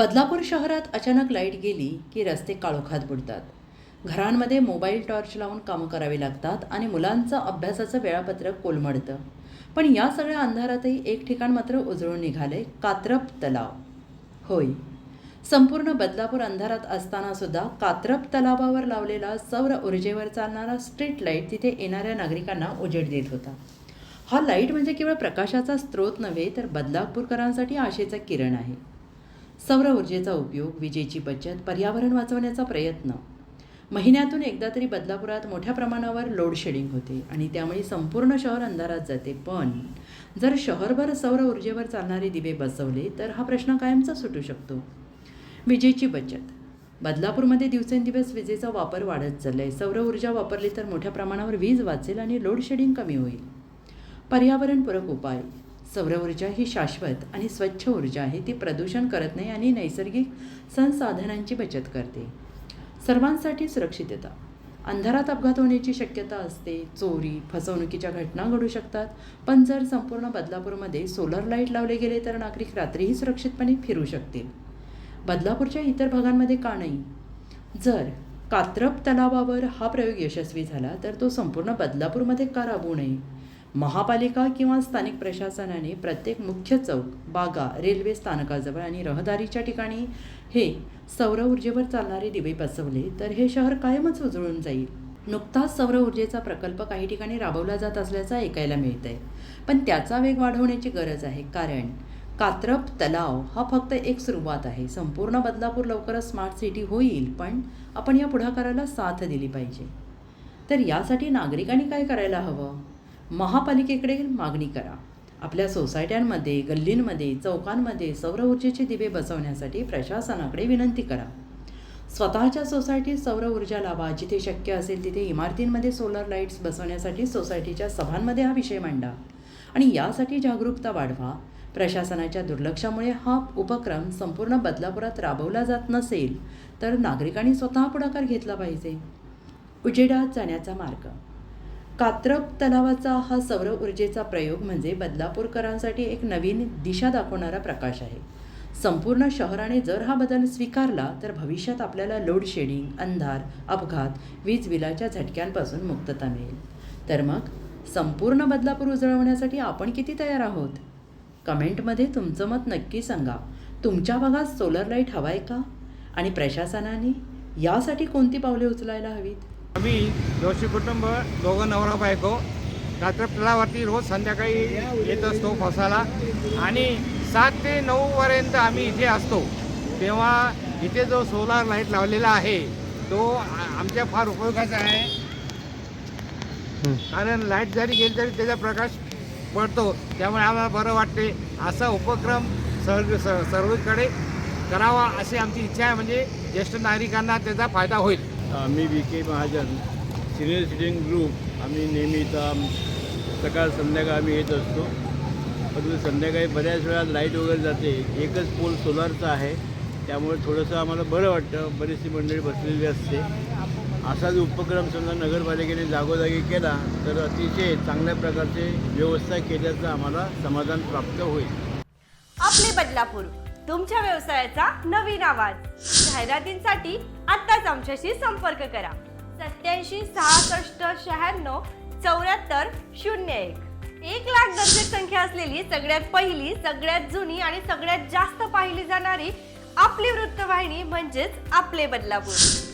बदलापूर शहरात अचानक लाइट गेली की रस्ते काळोखात बुडतात. घरांमध्ये मोबाईल टॉर्च लावून कामं करावी लागतात आणि मुलांचं अभ्यासाचं वेळापत्रक कोलमडतं. पण या सगळ्या अंधारातही एक ठिकाण मात्र उजळून निघाले कात्रप तलाव. होय. संपूर्ण बदलापूर अंधारात असताना सुद्धा कात्रप तलावावर लावलेला सौर ऊर्जेवर चालणारा स्ट्रीट लाइट तिथे येणाऱ्या नागरिकांना उजेड देत होता. हा लाइट म्हणजे केवळ प्रकाशाचा स्रोत नव्हे तर बदलापूरकरांसाठी आशेचा किरण आहे. सौर ऊर्जेचा उपयोग विजेची बचत पर्यावरण वाचवण्याचा प्रयत्न. महिन्यातून एकदा तरी बदलापुरात मोठ्या प्रमाणावर लोड शेडिंग होते आणि त्यामुळे संपूर्ण शहर अंधारात जाते. पण जर शहरभर सौर ऊर्जेवर चालणारे दिवे बसवले तर हा प्रश्न कायमचा सुटू शकतो. विजेची बचत. बदलापूरमध्ये दिवसेंदिवस विजेचा वापर वाढत चालला आहे सौर ऊर्जा वापरली तर मोठ्या प्रमाणावर वीज वाचेल आणि लोड शेडिंग कमी होईल. पर्यावरणपूरक उपाय. सौर ऊर्जा ही शाश्वत आणि स्वच्छ ऊर्जा आहे. ती प्रदूषण करत नाही आणि नैसर्गिक संसाधनांची बचत करते. सर्वांसाठी सुरक्षितता. अंधारात अपघात होण्याची शक्यता असते. चोरी फसवणुकीच्या घटना घडू शकतात. पण जर संपूर्ण बदलापूरमध्ये सोलर लाइट लावले गेले तर नागरिक रात्रीही सुरक्षितपणे फिरू शकतील. बदलापूरच्या इतर भागांमध्ये का नाही? जर कात्रप तलावावर हा प्रयोग यशस्वी झाला तर तो संपूर्ण बदलापूरमध्ये का राबवू नये? महापालिका किंवा स्थानिक प्रशासनाने प्रत्येक मुख्य चौक बागा रेल्वे स्थानकाजवळ आणि रहदारीच्या ठिकाणी हे सौर ऊर्जेवर चालणारे दिवे बसवले तर हे शहर कायमच उजळून जाईल. नुकताच सौर ऊर्जेचा प्रकल्प काही ठिकाणी राबवला जात असल्याचं ऐकायला मिळत आहे पण त्याचा वेग वाढवण्याची गरज आहे कारण कात्रप तलाव हा फक्त एक सुरुवात आहे. संपूर्ण बदलापूर लवकरच स्मार्ट सिटी होईल पण आपण या पुढाकाराला साथ दिली पाहिजे. तर यासाठी नागरिकांनी काय करायला हवं? महापालिकेकडे मागणी करा. आपल्या सोसायट्यांमध्ये गल्लींमध्ये चौकांमध्ये सौर ऊर्जेचे दिवे बसवण्यासाठी प्रशासनाकडे विनंती करा. स्वतःच्या सोसायटीत सौर ऊर्जा लावा. जिथे शक्य असेल तिथे इमारतींमध्ये सोलर लाईट्स बसवण्यासाठी सोसायटीच्या सभांमध्ये हा विषय मांडा. आणि यासाठी जागरूकता वाढवा. प्रशासनाच्या दुर्लक्षामुळे हा उपक्रम संपूर्ण बदलापुरात राबवला जात नसेल तर नागरिकांनी स्वतः पुढाकार घेतला पाहिजे. उजेडात जाण्याचा मार्ग कात्रप तलावाचा हा सौर ऊर्जेचा प्रयोग म्हणजे बदलापूरकरांसाठी एक नवीन दिशा दाखवणारा प्रकाश आहे. संपूर्ण शहराने जर हा बदल स्वीकारला तर भविष्यात आपल्याला लोड शेडिंग अंधार अपघात वीज बिलाच्या झटक्यांपासून मुक्तता मिळेल. तर मग संपूर्ण बदलापूर उजळवण्यासाठी आपण किती तयार आहोत? कमेंटमध्ये तुमचं मत नक्की सांगा. तुमच्या भागात सोलर लाइट हवा आहे का? आणि प्रशासनाने यासाठी कोणती पावले उचलायला हवीत? आम्ही जोशी कुटुंब दोघं नवरा बायको कात्रप तलावावरती रोज संध्याकाळी येत असतो फसाला आणि सात ते नऊपर्यंत आम्ही इथे असतो. तेव्हा इथे जो सोलार लाइट लावलेला आहे तो आमच्या फार उपयोगाचा आहे. कारण लाइट जरी गेली तरी त्याचा प्रकाश पडतो. त्यामुळे आम्हाला बरं वाटते. असा उपक्रम सर्व स- सर्वीकडे करावा अशी आमची इच्छा आहे. म्हणजे ज्येष्ठ नागरिकांना त्याचा फायदा होईल. आम्ही V K Mahajan senior citizen group आम्ही नेहमी इथं सकाळ संध्याकाळ आम्ही येत असतो. परंतु संध्याकाळी बऱ्याच वेळा लाइट वगैरे जाते. एकच पोल सोलारचा आहे. त्यामुळे थोडंसं आम्हाला बरं वाटतं. बरीचशी मंडळी बसलेली असते. असाच उपक्रम समजा नगरपालिकेने जागोजागी केला तर अतिशय चांगल्या प्रकारचे व्यवस्था केल्याचं आम्हाला समाधान प्राप्त होईल. आपले बदलापूर तुमच्या व्यवसायाचा नवीन आवाज. जाहिरातींसाठी आत्ताच आमच्याशी संपर्क करा. सत्याऐंशी सहासष्ट शहाण्णव चौऱ्याहत्तर शून्य एक. एक लाख दर्शक संख्या असलेली सगळ्यात पहिली सगळ्यात जुनी आणि सगळ्यात जास्त पाहिली जाणारी आपली वृत्तवाहिनी म्हणजेच आपले बदलापूर.